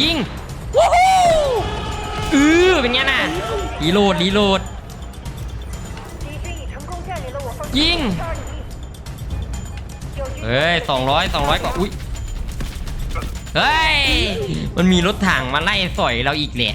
ยิงวู้ฮู้อือเป็นไงน่ะรีโหลดรีโหลดยิงเฮ้ยสองร้อยสองร้อยกว่าอุ้ยเฮ้ย มันมีรถถังมาไล่สอยเราอีกเลย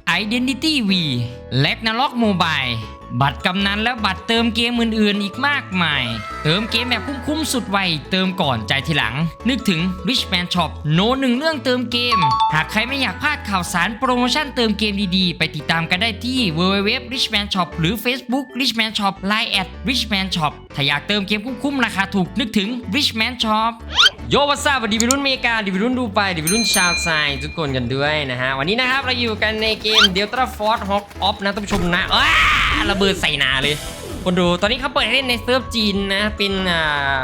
Identity V Ragnarok Mobile บัตรกำนันและบัตรเติมเกมอื่นๆ อีกมากมาย เติมเกมแบบคุ้มๆสุดไว เติมก่อนใจทีหลัง นึกถึง Richman Shop โน้ตหนึ่งเรื่องเติมเกม หากใครไม่อยากพลาดข่าวสารโปรโมชั่นเติมเกมดีๆ ไปติดตามกันได้ที่ www richman shop หรือ Facebook richman shop line at richman shop ถ้าอยากเติมเกมคุ้มๆราคาถูกนึกถึง richman shop โยวัสดีวิรุ่นอเมริกาดิวัยรุ่นดูไปดิวัยรุ่นชาวไซทุกคนกันด้วยนะฮะ วันนี้นะครับเราอยู่กันในเกมเดลต้าฟอร์ดฮอคออฟนะท่านผู้ชมนะอ้าระเบิดใส่นาเลย คนดูตอนนี้เขาเปิดให้เล่นในเซิร์ฟจีนนะเป็นอ่า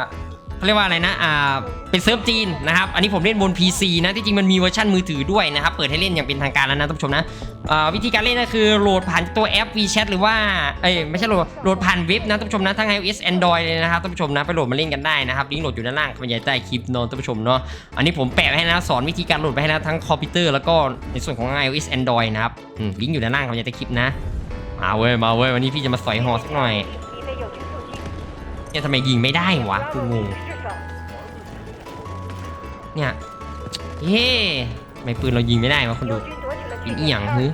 เขาเรียกว่าอะไรนะอ่าเป็นเซิร์ฟจีนนะครับอันนี้ผมเล่นบน PC นะที่จริงมันมีเวอร์ชันมือถือด้วยนะครับเปิดให้เล่นอย่างเป็นทางการแล้วนะท่านผู้ชมนะวิธีการเล่นก็คือโหลดผ่านตัวแอป WeChat หรือว่าเอ้ยไม่ใช่โหลดโหลดผ่านเว็บนะท่านผู้ชมนะทั้ง iOS Android เลยนะครับท่านผู้ชมนะไปโหลดมาเล่นกันได้นะครับลิงก์โหลดอยู่ด้านล่างบรรยายใต้คลิปนอนท่านผู้ชมเนาะอันนี้ผมแปะให้นะสอนวิธีการโหลดไปให้นะทั้งคอมพิวเตอร์แล้วก็ในส่วนของ iOS Android นะครับลิงก์อยู่ด้านล่างบรรยายใต้คลิปนะมาเว้ยมาเว้ยวันนี้พี่จะมาสอยฮอสักหน่อยเนี่ยทำไมยิงไม่ได้วะกูงง เนี่ยเฮ้ไม่ปืนเรายิงไม่ได้มาคนดูยิงเอียงฮึ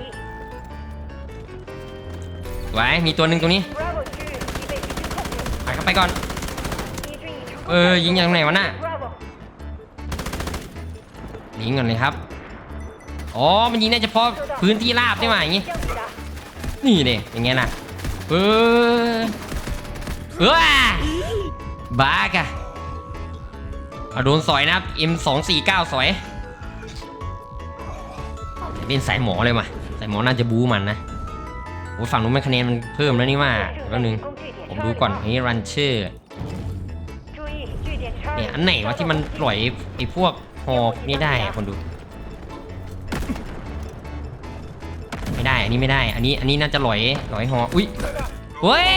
ไว้มีตัวหนึ่งตรงนี้ไปเข้าไปก่อน เออยิงอย่างไหนวะน่ะยิงก่อนเลยครับอ๋อมันยิงได้เฉพาะพื้นที่ราบใช่ไหมอย่างงี้นี่เด็อย่างเงี้ยนะเออเออบ้ากัน เอาโดนสอยนะครับ M249 สอยเป็นสายหมอเลยมาสายหมอน่าจะบู๊มันนะโอ้ฝั่งนู้นมันคะแนนมันเพิ่มแล้วนี่มาแป๊บนึง ผมดูก่อนนี่รันเชอร์เนี่ยอันไหนวะที่มันปล่อยไอ้พวกหอบนี่ได้คนดู ไม่ได้อันนี้ไม่ได้ อันนี้อันนี้น่าจะลอยลอยหออุ้ยเว้ย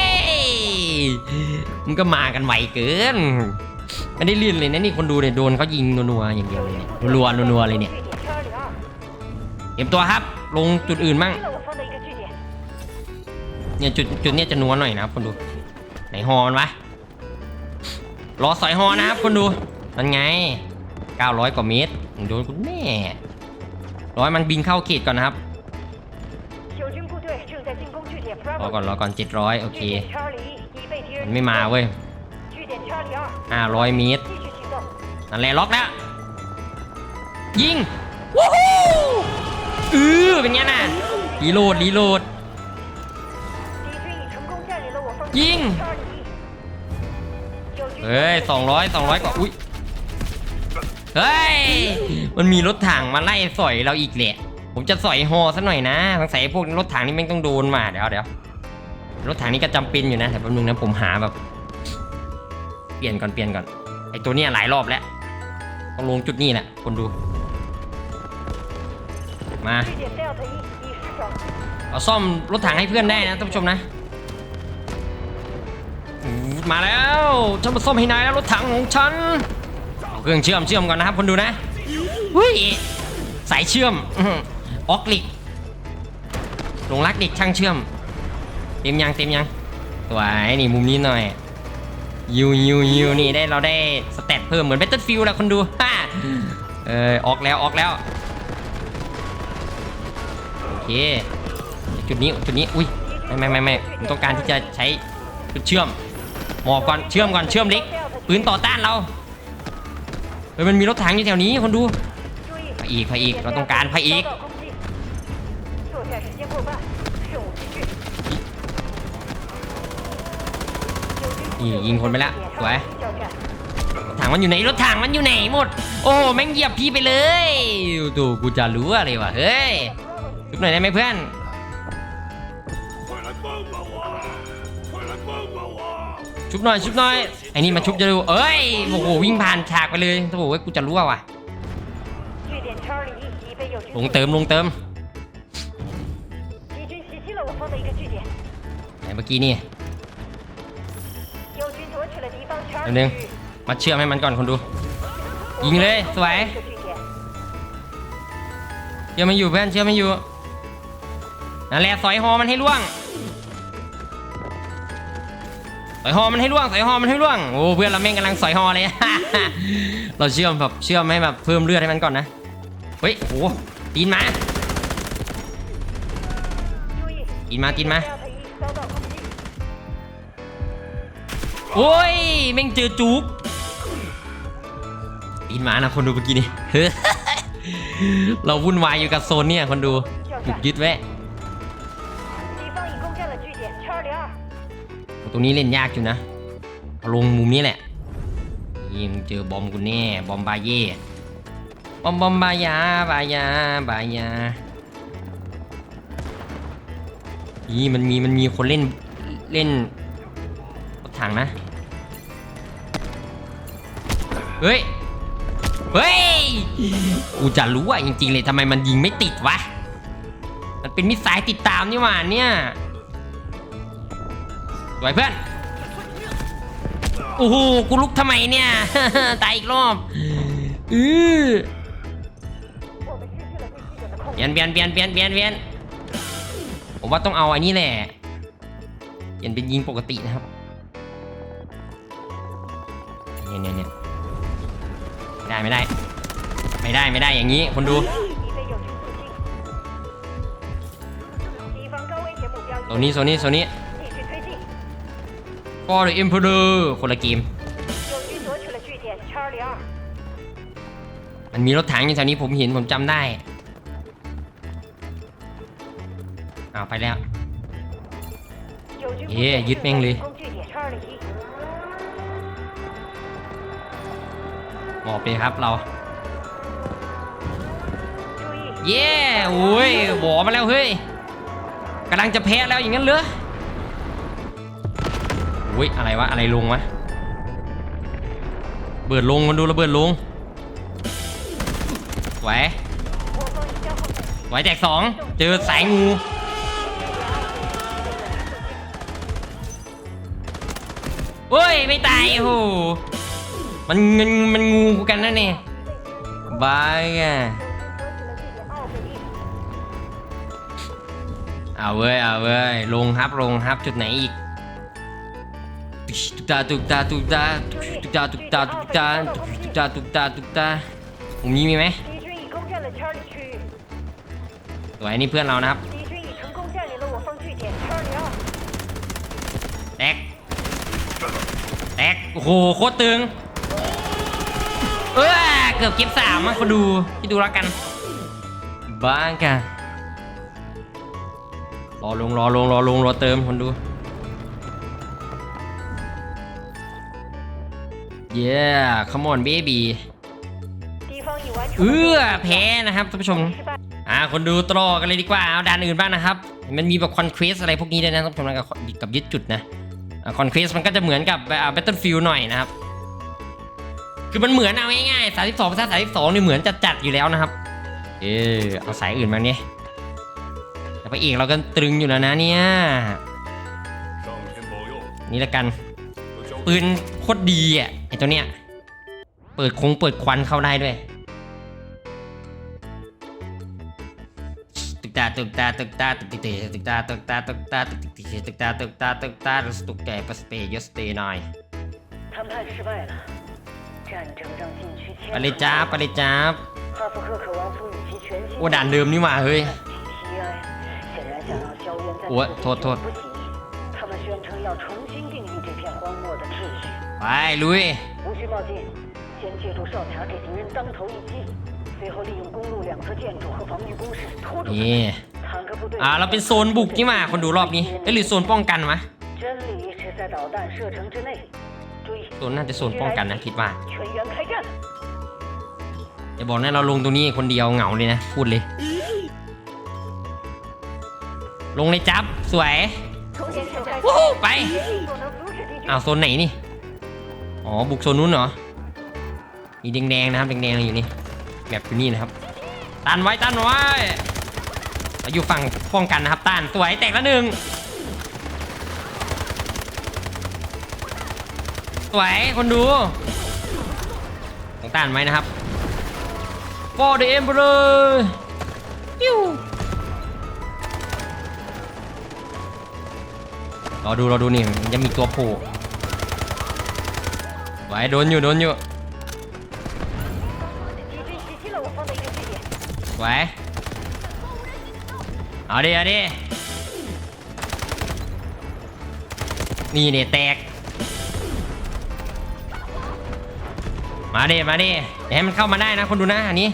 มันก็มากันไวเกิน ไม่ได้ลื่นเลยนะนี่คนดูเนี่ยโดนเขายิงนัวๆอย่างเดียวเลยนัวๆนัวๆเลยเนี่ยเก็บตัวครับ ลงจุดอื่นมั่งเนี่ยจุดจุดเนี้ยจะนัวหน่อยนะครับคนดู ไหนฮอนวะรอสอยฮอนะครับคนดูนั่นไง 900 กว่าเมตรโดนคุณแม่ร้อยมันบินเข้าเขตก่อนนะครับรอก่อนรอก่อน700โอเคมันไม่มาเว้ย อ้าร้อยเมตรนั่นแหละล็อกแล้วยิงวู้ฮู้เออเป็นไงน่ะรีโหลดรีโหลดยิงเฮ้ยสองร้อยสองร้อยกว่าอุ้ยเฮ้ยมันมีรถถังมาไล่สอยเราอีกแหละผมจะสอยฮอซะหน่อยนะสงสัยพวกรถถังนี่แม่งต้องโดนมาเดี๋ยวเดี๋ยวรถถังนี่ก็จำเป็นอยู่นะแต่แป๊บนึงนะผมหาแบบ เปลี่ยนก่อนเปลี่ยนก่อนไอตัวเนี้ยหลายรอบแล้วต้องลงจุดนี้แหละคนดู มาเอาซ่อมรถถังให้เพื่อนได้นะท่านผู้ชมนะมาแล้วฉันมาซ่อมให้นายแล้วรถถังของฉันเอาเครื่องเชื่อมเชื่อมก่อนนะครับคนดูนะหุ้ยสายเชื่อมออกลิกลงรักเด็กช่างเชื่อม เต็มยังเต็มยังตัวไอ้นี่มุมนี้หน่อย ยูยูยูนี่ได้เราได้สเตตเพิ่มเหมือน Battlefield แล้วคนดูฮ่าเออออกแล้วออกแล้วโอเคจุดนี้จุดนี้อุ้ยไม่ไม่ไม่ไม่ผมต้องการที่จะใช้จุดเชื่อมหมอบก่อนเชื่อมก่อนเชื่อมเล็กปืนต่อต้านเราเฮ้ยมันมีรถถังอยู่แถวนี้คนดู注意，พระอีกพระอีกเราต้องการพระอีกี่ยิงคนไปละสวยถังมันอยู่ไหนรถถังมันอยู่ไหนหมด โอ้แม่งเหยียบพี่ไปเลยตู่กูจะรู้อะไรวะเฮ้ยชุบหน่อยได้ไหมเพื่อนชุบหน่อยชุบหน่อยไอ้นี่มาชุบจะดูเอ้ยโอ้โหวิ่งผ่านฉากไปเลยโอ้โหกูจะรู้ว่ะลงเติมลงเติมไหนเมื่อกี้นี่ อันนึงมาเชื่อมให้มันก่อนคนดู ยิงเลยสวยเชื่อไม่อยู่เพื่อนเชื่อไม่อยู่นั่นแหละสอยหอมันให้ล่วงสอยหอมันให้ล่วงสอยหอมันให้ล่วงโอ้เพื่อนเราแม่งกำลังสอยหอเลย เราเชื่อมแบบเชื่อมให้แบบเพิ่มเลือดให้มันก่อนนะเฮ้ยโอ้ตีนมาตีนมาตีนมา โอ้ยแม่งเจอจุกอินมานะคนดูเมื่อกี้นี่ เราวุ่นวายอยู่กับโซนเนี่ยคนดูหยุดยึดไว้ตรงนี้เล่นยากอยู่นะเอาลงมุมนี้แหละยิ่งเจอบอมกูแน่บอมบาเย่บอมบอมบายาบายาบายานี่มันมีมันมีคนเล่นเล่นถังนะ เฮ้ย เฮ้ย กูจะรู้อะจริงๆเลยทำไมมันยิงไม่ติดวะ มันเป็นมิสไซล์ติดตามนี่หว่าเนี่ยสวยเพื่อน โอ้โห กูลุกทำไมเนี่ย ตายอีกรอบอือเบียนเบียนเบียนเบียนเบียนเบียนผมว่าต้องเอาอันนี้แหละเปลี่ยนเป็นยิงปกตินะครับเนี่ยเนี่ยเนี่ย ได้ไม่ได้ ไม่ได้ไม่ได้อย่างนี้คนดูโซนี้โซนี้โซนี้ฟอร์ดอิมพอร์คนละเกมมันมีรถถังอยู่แถวนี้ผมเห็นผมจำได้อ้าไปแล้วเย้ยึดแม่งเลย ออกไปครับเรา เย้โอ้ยหัวมาแล้วเฮ้ยกำลังจะแพ้แล้วอย่างนั้นเหรออุ้ยอะไรวะอะไรลงวะเบิดลงมันดูระเบิดลงไหวไหวแตกสองเจอสายงูเฮ้ยไม่ตายโอ้ มันเงินมันงูกันนะเนี่ยบายไงเอาเว้ยเอาเว้ยลงฮับลงฮับจุดไหนอีกตุกตาตุกตาตุกตาตุกตาตุกตาตุกตาตุกตาตุกตาตุกตาตุมนี้มีไหมตัวไอ้นี่เพื่อนเรานะครับแตกแตกโอ้โหโคตรตึง เออเกือบเก็บสามมาดูที่ดูแล้วกัน บ้างกันรอลงรอลงรอลงรอเติมคนดู เย้ขมอนเบบีเออแพ้นะครับท่านผู้ชม อ่าคนดูตรอกันเลยดีกว่าเอาด่านอื่นบ้างนะครับ มันมีแบบคอนเควสอะไรพวกนี้ด้วยนะท่านผู้ชมกักับยึดจุดนะคอนเควสมันก็จะเหมือนกับแบทเทิลฟิลหน่อยนะครับ คือมันเหมือนเอาง่ายๆ32ภาษา32นี่เหมือนจะจัดอยู่แล้วนะครับ เออเอาสายอื่นมาเนี่ยแต่พระเอกเราก็ตรึงอยู่แล้วนะเนี่ย 上天保佑， นี่ละกัน 我交 ปืนโคตรดีอ่ะไอตัวเนี้ย เปิดคงเปิดควันเข้าได้ด้วย ตึกตาตึกตาตึกตาตึกติตึกตาตึกตาตึกตาตึกติตึกตาตึกตาตึกตาตึกแกปสเปย์ยสเตย์หน่อย 谈判失败了，战争让禁区 ไปเลยจ้าไปเลยจ้า 哈夫赫克王府以其全新 โอ้ด่านเดิมนี่หว่าเฮ้ย 提案，显然想让硝烟在我拖拖不起义。他们宣称要重新定义这片荒漠的秩序， ไปลุย 无需冒进，先借助哨卡给敌人当头一击，随后利用公路两侧建筑和防御工事拖住他 นี่ 们。坦克部队 อ่าเราเป็นโซนบุกนี่หว่าคนดูรอบนี้เอ้ยหรือโซนป้องกันวะ 真理是在导弹射程之内。 โซนน่าจะโซนป้องกันนะคิดว่าอย่าบอกนะเราลงตรงนี้คนเดียวเหงาเลยนะพูดเลย ลงเลยจับสวยวู้ไปอ้าวโซนไหนนี่อ๋อบุกโซนนู้นเหรอมีแดงๆนะครับแดงๆอยู่นี่แบบอยู่นี่นะครับตันไว้ตันไว้อยู่ฝั่งป้องกันนะครับตันสวยแตกละหนึ่ง สวยคนดูของต้านไหมนะครับ for the emperor ยิวรอดูรอดูนี่มันจะมีตัวผู้ไหวโดนอยู่โดนอยู่ไหวเอาดิเอาดินี่เนี่ยแตก มาดิมาดิอย่าให้มันเข้ามาได้นะคนดูนะอันนี้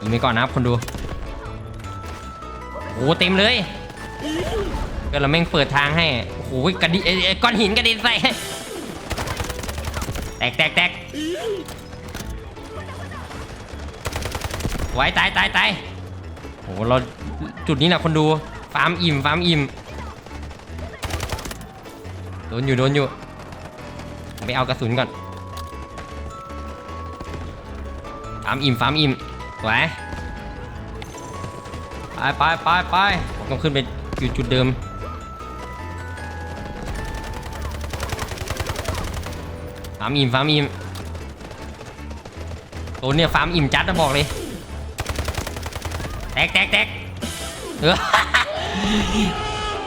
ยิงไปก่อนนะครับคนดูโอ้โหเต็มเลยก็เราแม่งเปิดทางให้โอ้โหกระดิเอ้ยเอ้ยก้อนหินกระเด็นใส่แตกแตกแตกไว้ตายตายตายโอ้โหเราจุดนี้นะคนดูฟาร์มอิ่มฟาร์มอิ่ม โดนอยู่โดนอยู่ไปเอากระสุนก่อนฟาร์มอิ่มฟาร์มอิ่มไว้ไปไปไปไปต้องขึ้นไปอยู่จุดเดิมฟาร์มอิ่มฟาร์มอิ่มตัวเนี่ยฟาร์มอิ่มจัดนะบอกเลย แตกแตกแตกเออ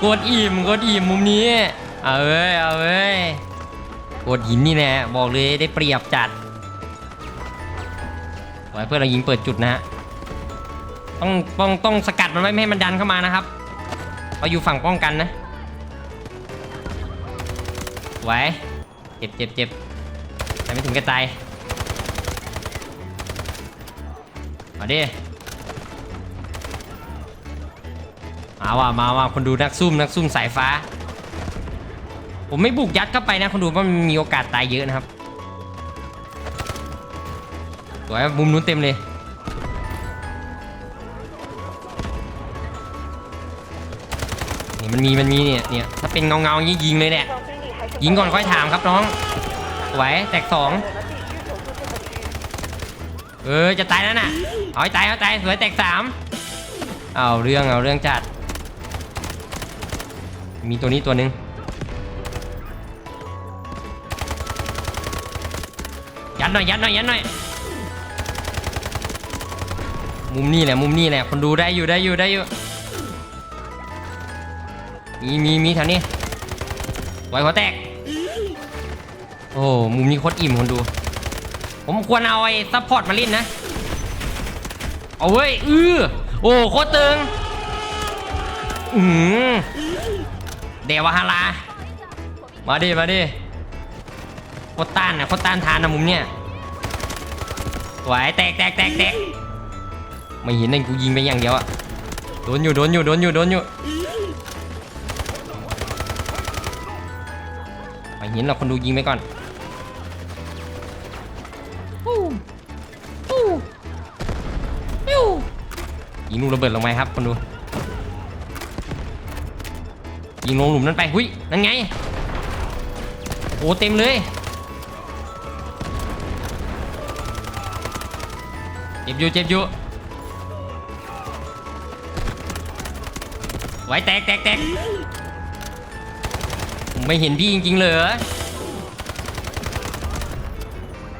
กดอิ่มกดอิ่มมุมนี้ เอาเว้ยเอาเว้ยกดหินนี่แน่บอกเลยได้เปรียบจัดไว้เพื่อเรายิงเปิดจุดนะฮะต้องต้องต้องสกัดมันไว้ไม่ให้มันดันเข้ามานะครับเราอยู่ฝั่งป้องกันนะไว้เจ็บเจ็บเจ็บแต่ไม่ถึงกระตายมาดิมาว่ะมาว่ะคนดูนักซุ่มนักซุ่มสายฟ้า ผมไม่บุกยัดเข้าไปนะคุณดูว่ามันมีโอกาสตายเยอะนะครับสวยมุมนู้นเต็มเลยนี่มันมีมันมีเนี่ยเนี่ยถ้าเป็นเงาเงายิงเลยแหละยิงก่อนค่อยถามครับน้องสวยแตกสองเออจะตายแล้วน่ะเอาตายเอาตายสวยแตกสามเอาเรื่องเอาเรื่องจัดมีตัวนี้ตัวหนึ่ง ยัดหน่อยยัดหน่อยยัดหน่อยมุมนี้แหละมุมนี้แหละคนดูได้อยู่ได้อยู่ได้อยู่มีมีมีแถวนี้ไว้หัวแตกโอ้มุมนี้โคตรอิ่มคนดู ผมควรเอาไอ้ซัพพอร์ตมาล่นนะเอาเว้ยอือโอ้โคตรตึงอือหือเดวฮารามาดิมาดิ โคตรต้านนะโคตรต้านทานนะมุมเนี้ยไหวแตกแตกแตกแตกไม่เห็นนั่นกูยิงไปอย่างเดียวอะโดนอยู่โดนอยู่โดนอยู่โดนอยู่ไม่เห็นหรอกคนดูยิงไปก่อนยิงลูกระเบิดลงไปครับคนดูยิงลงหลุมนั้นไปหุยนั่นไงโอ้เต็มเลย เจ็บอยู่เจ็บอยู่ไว้แตกแตกแตกไม่เห็นพี่จริงๆเลย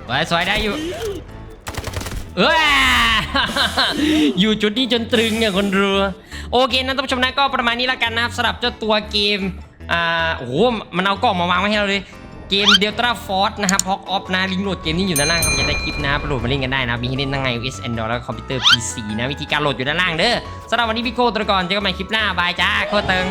ไว้สวยได้อยู่เอออยู่จุดนี้จนตรึงเนี่ยคนรัวโอเคนะท่านผู้ชมนะก็ประมาณนี้ล้วกันนะครับสำหรับเจ้าตัวเกมอ่าโอ้โหมันเอากล่องมาวางไว้ให้เราเลย เกม Delta Force นะครับฮอกออฟนะลิงก์โหลดเกมนี้อยู่ด้านล่างครับจะได้คลิปนะโหลดมาเล่นกันได้นะมีให้เล่นทั้งไง iOS Android แล้วคอมพิวเตอร์ PC นะวิธีการโหลดอยู่ด้านล่างเด้อสำหรับวันนี้พี่โก้ตัวก่อนเจอกันใหม่คลิปหน้าบายจ้าโคตรเติง